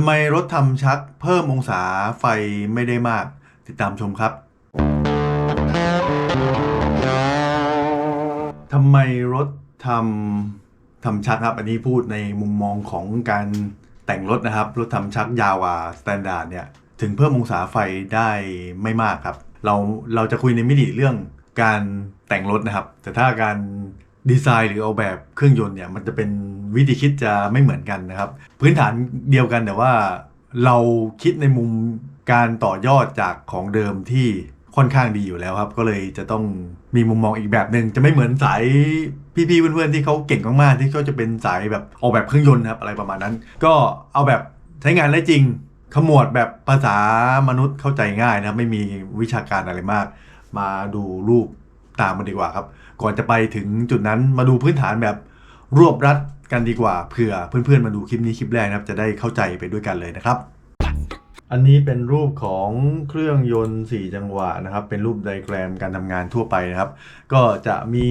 ทำไมรถทำชักเพิ่มองศาไฟไม่ได้มาก ติดตามชมครับทำไมรถทำทำชักครับ อันนี้พูดในมุมมองของการแต่งรถนะครับ รถทำชักยาวกว่าสแตนดาร์ดเนี่ย ถึงเพิ่มองศาไฟได้ไม่มากครับ เราเราจะคุยในมิติเรื่องการแต่งรถนะครับ แต่ถ้าการ ดีไซน์หรือออกแบบเครื่องยนต์เนี่ยมันจะเป็นวิธีคิดจะไม่เหมือนกันนะครับ พื้นฐานเดียวกันแต่ว่าเราคิดในมุมการต่อยอดจากของเดิมที่ค่อนข้างดีอยู่แล้วครับ ก็เลยจะต้องมีมุมมองอีกแบบหนึ่งจะไม่เหมือนสายพี่ๆเพื่อนๆที่เขาเก่งมากๆที่เขาจะเป็นสายแบบออกแบบเครื่องยนต์นะครับอะไรประมาณนั้น ก็เอาแบบใช้งานได้จริงขมวดแบบภาษามนุษย์เข้าใจง่ายนะไม่มีวิชาการอะไรมาก มาดูรูป ตามมาดีกว่าครับ ก่อนจะไปถึงจุดนั้นมาดูพื้นฐานแบบรวบรัดกันดีกว่าเผื่อเพื่อนๆมาดูคลิปนี้คลิปแรกนะครับ จะได้เข้าใจไปด้วยกันเลยนะครับ อันนี้เป็นรูปของเครื่องยนต์ 4 จังหวะนะครับ เป็นรูปไดแกรมการทำงานทั่วไปนะครับ ก็จะมี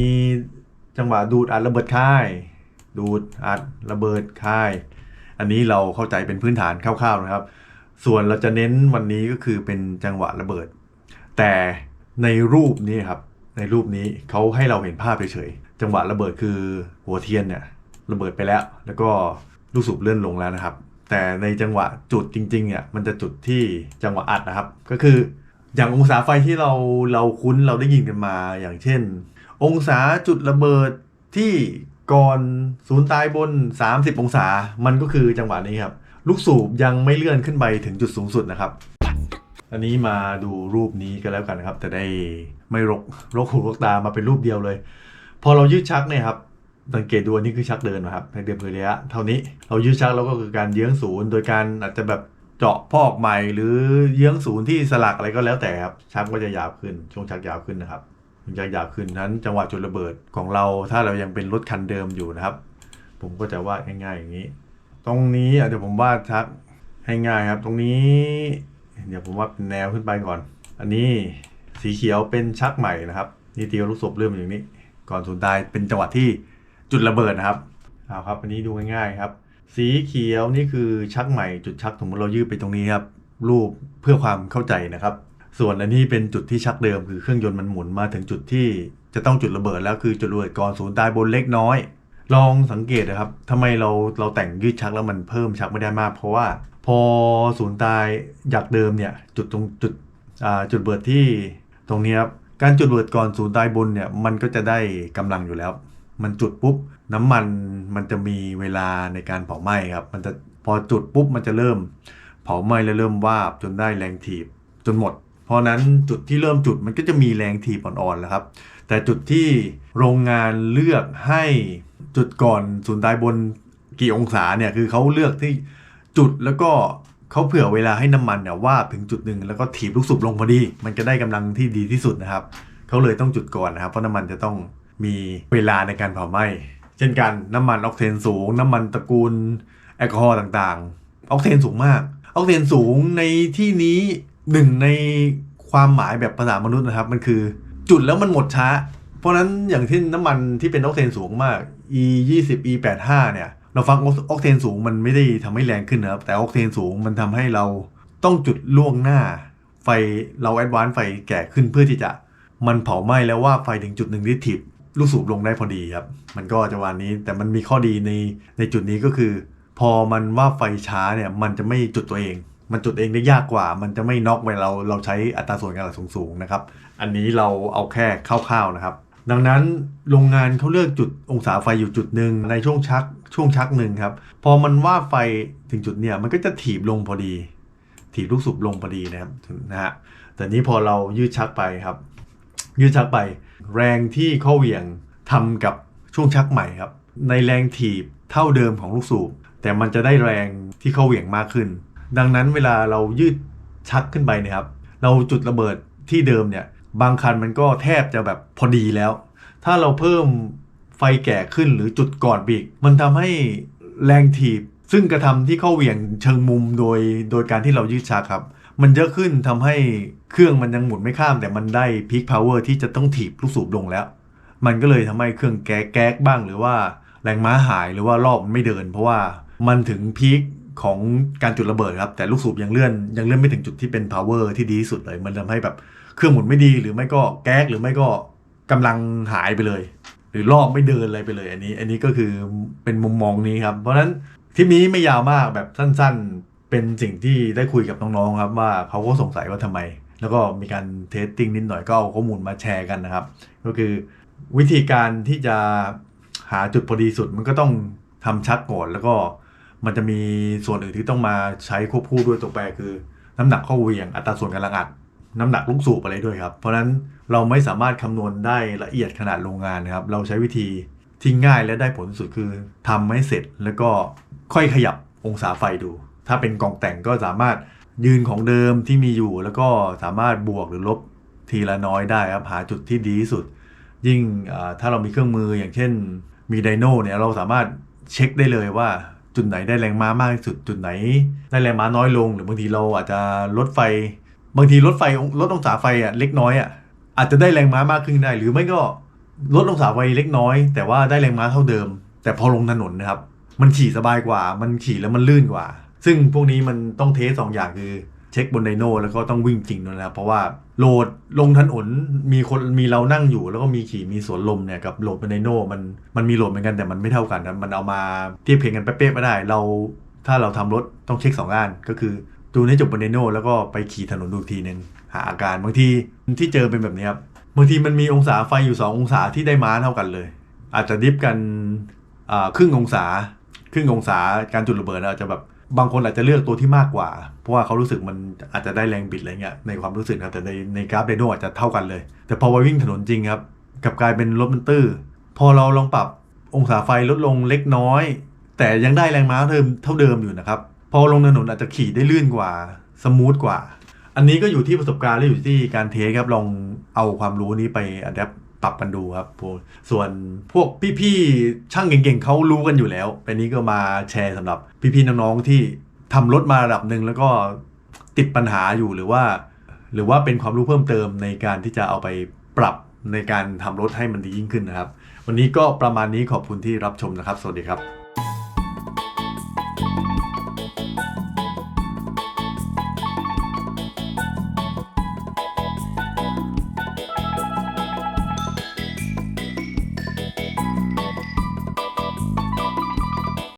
จังหวะดูดอัดระเบิดค่าย ดูดอัดระเบิดค่าย อันนี้เราเข้าใจเป็นพื้นฐานคร่าวๆนะครับ ส่วนเราจะเน้นวันนี้ก็คือเป็นจังหวะระเบิด แต่ในรูปนี้ครับ ในรูปนี้เขาให้เราเห็นภาพเฉยๆจังหวะระเบิดคือหัวเทียนเนี่ยระเบิดไปแล้ว แล้วก็ลูกสูบเลื่อนลงแล้วนะครับ แต่ในจังหวะจุดจริงๆเนี่ยมันจะจุดที่จังหวะอัดนะครับ ก็คืออย่างองศาไฟที่เราเราคุ้นเราได้ยินกันมาอย่างเช่น องศาจุดระเบิดที่ก่อนศูนย์ตายบน 30 องศา มันก็คือจังหวะนี้ครับ ลูกสูบยังไม่เลื่อนขึ้นไปถึงจุดสูงสุดนะครับ อันนี้มาดูรูปนี้ก็แล้วกันนะครับ จะได้ไม่รกรกหูรกตามาเป็นรูปเดียวเลย พอเรายืดชักเนี่ยครับสังเกตดูอันนี้คือชักเดินนะครับในเดิมคือระยะเท่านี้เรายืดชักแล้วก็คือการเยื้องศูนย์ โดยการอาจจะแบบเจาะพอกใหม่ หรือเยื้องศูนย์ที่สลักอะไรก็แล้วแต่ครับชักก็จะยาวขึ้น ช่วงชักยาวขึ้นนะครับช่วงชักยาวขึ้นนั้น จังหวะจุดระเบิดของเราถ้าเรายังเป็นรถคันเดิมอยู่นะครับ ผมก็จะวาดง่ายๆอย่างนี้ ตรงนี้อะเดี๋ยวผมวาดชักให้ง่ายครับ ตรงนี้ เดี๋ยวผมวาดเป็นแนวขึ้นไปก่อน อันนี้สีเขียวเป็นชักใหม่นะครับนี่ตีลูกศพเริ่มอย่างนี้ ก่อนศูนย์ตายเป็นจังหวะที่จุดระเบิดนะครับเอาครับ อันนี้ดูง่ายๆครับ สีเขียวนี่คือชักใหม่จุดชักสมมติเรายืดไปตรงนี้ครับรูปเพื่อความเข้าใจนะครับ ส่วนอันนี้เป็นจุดที่ชักเดิมคือเครื่องยนต์มันหมุนมาถึงจุดที่จะต้องจุดระเบิดแล้วคือจุดระเบิดก่อนศูนย์ตายบนเล็กน้อย ลองสังเกตนะครับทำไมเราเราแต่งยืดชักแล้วมันเพิ่มชักไม่ได้มาก เพราะว่า พอศูนย์ตายจากเดิมเนี่ยจุดตรงจุดจุดเบิดที่ตรงนี้ครับการจุดเบิดก่อนศูนย์ตายบนเนี่ยมันก็จะได้กำลังอยู่แล้ว มันจุดปุ๊บน้ำมันมันจะมีเวลาในการเผาไหม้ครับมันจะพอจุดปุ๊บมันจะเริ่ม เผาไหม้แล้วเริ่มวาบจนได้แรงถีบจนหมด เพราะนั้นจุดที่เริ่มจุดมันก็จะมีแรงถีบอ่อนๆแล้วครับ แต่จุดที่โรงงานเลือกให้จุดก่อนศูนย์ตายบนกี่องศาเนี่ยคือเขาเลือกที่ จุดแล้วก็เขาเผื่อเวลาให้น้ำมันเนี่ยวาบถึงจุดหนึ่งแล้วก็ถีบลูกสูบลงพอดี มันจะได้กำลังที่ดีที่สุดนะครับเขาเลยต้องจุดก่อนนะครับ เพราะน้ำมันจะต้องมีเวลาในการเผาไหม้เช่นกันน้ำมันออกเทนสูง น้ำมันตระกูลแอลกอฮอล์ต่างๆออกเทนสูงมากออกเทนสูงในที่นี้หนึ่งในความหมายแบบภาษามนุษย์นะครับ มันคือจุดแล้วมันหมดช้า เพราะฉะนั้นอย่างที่น้ำมันที่เป็นออกเทนสูงมาก e 2 0 e 8 5เนี่ย เราฟังออกเทนสูงมันไม่ได้ทำให้แรงขึ้นนะครับ แต่ออกเทนสูงมันทำให้เราต้องจุดล่วงหน้า ไฟเราแอดวานซ์ไฟแก่ขึ้นเพื่อที่จะมันเผาไหม้แล้วว่าไฟถึงจุดหนึ่งที่ถิบลูกสูบลงได้พอดีครับ มันก็จะวันนี้แต่มันมีข้อดีในในจุดนี้ก็คือ พอมันว่าไฟช้าเนี่ยมันจะไม่จุดตัวเอง มันจุดเองได้ยากกว่า มันจะไม่น็อกเวลาเราเราใช้อัตราส่วนการสูงๆนะครับ อันนี้เราเอาแค่คร่าวๆนะครับ ดังนั้นโรงงานเขาเลือกจุดองศาไฟอยู่จุดหนึ่งในช่วงชักช่วงชักหนึ่งครับ พอมันว่าไฟถึงจุดเนี่ยมันก็จะถีบลงพอดี ถีบลูกสูบลงพอดีนะครับนะฮะแต่นี้พอเรายืดชักไปครับ ยืดชักไป แรงที่ข้อเหวี่ยงทำกับช่วงชักใหม่ครับ ในแรงถีบเท่าเดิมของลูกสูบ แต่มันจะได้แรงที่ข้อเหวี่ยงมากขึ้น ดังนั้นเวลาเรายืดชักขึ้นไปเนี่ยครับ เราจุดระเบิดที่เดิมเนี่ย บางคันมันก็แทบจะแบบพอดีแล้ว ถ้าเราเพิ่มไฟแก่ขึ้นหรือจุดกอนบีก มันทำให้แรงถีบ ซึ่งกระทำที่เข้าเหวี่ยงเชิงมุมโดยโดยการที่เรายืดชักครับ มันเยอะขึ้นทำให้เครื่องมันยังหมุนไม่ข้าม แต่มันได้พีคพาวเวอร์ที่จะต้องถีบลูกสูบลงแล้ว มันก็เลยทำให้เครื่องแก๊กแก๊กบ้างหรือว่าแรงม้าหายหรือว่ารอบมันไม่เดิน เพราะว่ามันถึงพีค ของการจุดระเบิดครับ แต่ลูกสูบยังเลื่อนยังเลื่อนไม่ถึงจุดที่เป็น power ที่ดีที่สุดเลย มันทำให้แบบเครื่องหมุนไม่ดีหรือไม่ก็แก๊กหรือไม่ก็กำลังหายไปเลย หรือรอบไม่เดินอะไรไปเลย อันนี้ อันนี้ก็คือเป็นมุมมองนี้ครับ เพราะฉะนั้นทริปนี้ไม่ยาวมากแบบสั้นๆ เป็นสิ่งที่ได้คุยกับน้องๆครับว่าเขาก็สงสัยว่าทำไม แล้วก็มีการเทสติ้งนิดหน่อยก็เอาข้อมูลมาแชร์กันนะครับ ก็คือวิธีการที่จะหาจุดพอดีสุดมันก็ต้องทำชักก่อนแล้วก็ มันจะมีส่วนอื่นที่ต้องมาใช้ควบคู่ด้วยตัวแปรคือ น้ำหนักข้อเวียงอัตราส่วนกำลังอัด น้ำหนักลูกสูบอะไรด้วยครับ เพราะฉะนั้นเราไม่สามารถคำนวณได้ละเอียดขนาดโรงงานนะครับ เราใช้วิธีที่ง่ายและได้ผลสุดคือทำให้เสร็จแล้วก็ค่อยขยับองศาไฟดู ถ้าเป็นกล่องแต่งก็สามารถยืนของเดิมที่มีอยู่ แล้วก็สามารถบวกหรือลบทีละน้อยได้ครับหาจุดที่ดีที่สุด ยิ่งถ้าเรามีเครื่องมืออย่างเช่นมีไดโน่เนี่ยเราสามารถเช็คได้เลยว่า จุดไหนได้แรงม้ามากที่สุด จุดไหน ได้แรงม้าน้อยลง หรือบางทีเราอาจจะลดไฟ บางทีลดไฟลดองศาไฟอะเล็กน้อยอะอาจจะได้แรงม้ามากขึ้นได้ หรือไม่ก็ลดองศาไฟเล็กน้อย แต่ว่าได้แรงม้าเท่าเดิม แต่พอลงถนนนะครับ มันขี่สบายกว่า มันขี่แล้วมันลื่นกว่า ซึ่งพวกนี้มันต้องเทสสองอย่างคือ เช็คบนไดโนแล้วก็ต้องวิ่งจริงด้วยนะครับเพราะว่าโหลดลงถนนมีคนมีเรานั่งอยู่ แล้วก็มีขี่มีสวนลมเนี่ยกับโหลดบนไดโนมันมันมีโหลดเหมือนกันแต่มันไม่เท่ากันนะมันเอามาเทียบเคียงกันเป๊ะๆไม่ได้ เราถ้าเราทำรถต้องเช็คสองานก็คือดูในจบบนไดโนแล้วก็ไปขี่ถนนดูทีหนึ่งหาอาการบางทีที่เจอเป็นแบบนี้ครับบางทีมันมีองศาไฟอยู่ 2 องศาที่ได้ม้าเท่ากันเลย อาจจะดิฟกันครึ่งองศา ครึ่งองศาการจุดระเบิดอาจจะแบบ บางคนอาจจะเลือกตัวที่มากกว่า เพราะว่าเขารู้สึกมันอาจจะได้แรงบิดอะไรเงี้ยในความรู้สึกครับแต่ในในกราฟไดโนอาจจะเท่ากันเลย แต่พอไปวิ่งถนนจริงครับกลับกลายเป็นรถมันตื้อพอเราลองปรับองศาไฟลดลงเล็กน้อย แต่ยังได้แรงม้าเดิมเท่าเดิมอยู่นะครับพอลงถนนอาจจะขี่ได้ลื่นกว่าสมูทกว่า อันนี้ก็อยู่ที่ประสบการณ์และอยู่ที่การเทสครับลองเอาความรู้นี้ไปอัดแอป ปรับกันดูครับส่วนพวกพี่ๆช่างเก่งๆเขารู้กันอยู่แล้วเป็นนี้ก็มาแชร์สำหรับพี่ๆน้องๆที่ทำรถมาระดับหนึ่งแล้วก็ติดปัญหาอยู่หรือว่า หรือว่าเป็นความรู้เพิ่มเติมในการที่จะเอาไปปรับในการทำรถให้มันดียิ่งขึ้นนะครับ วันนี้ก็ประมาณนี้ขอบคุณที่รับชมนะครับ สวัสดีครับ